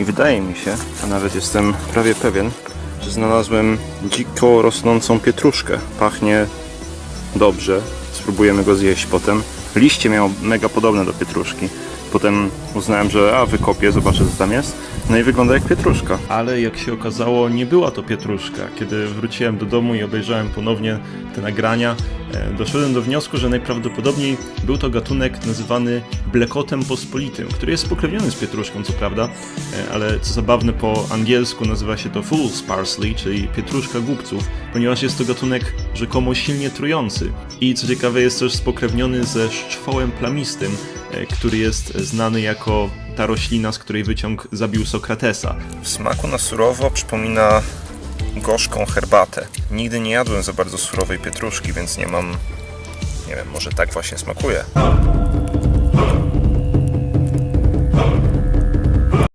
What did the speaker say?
I wydaje mi się, a nawet jestem prawie pewien, że znalazłem dziko rosnącą pietruszkę. Pachnie dobrze. Spróbujemy go zjeść potem. Liście miał mega podobne do pietruszki. Potem uznałem, że a wykopię, zobaczę co tam jest. No i wygląda jak pietruszka. Ale jak się okazało, nie była to pietruszka. Kiedy wróciłem do domu i obejrzałem ponownie te nagrania, doszedłem do wniosku, że najprawdopodobniej był to gatunek nazywany blekotem pospolitym, który jest spokrewniony z pietruszką, co prawda, e, ale co zabawne po angielsku nazywa się to fool's parsley, czyli pietruszka głupców, ponieważ jest to gatunek rzekomo silnie trujący. I co ciekawe jest też spokrewniony ze szczwołem plamistym, e, który jest znany jako ta roślina, z której wyciąg zabił Sokratesa. W smaku na surowo przypomina gorzką herbatę. Nigdy nie jadłem za bardzo surowej pietruszki, więc nie mam... Nie wiem, może tak właśnie smakuje.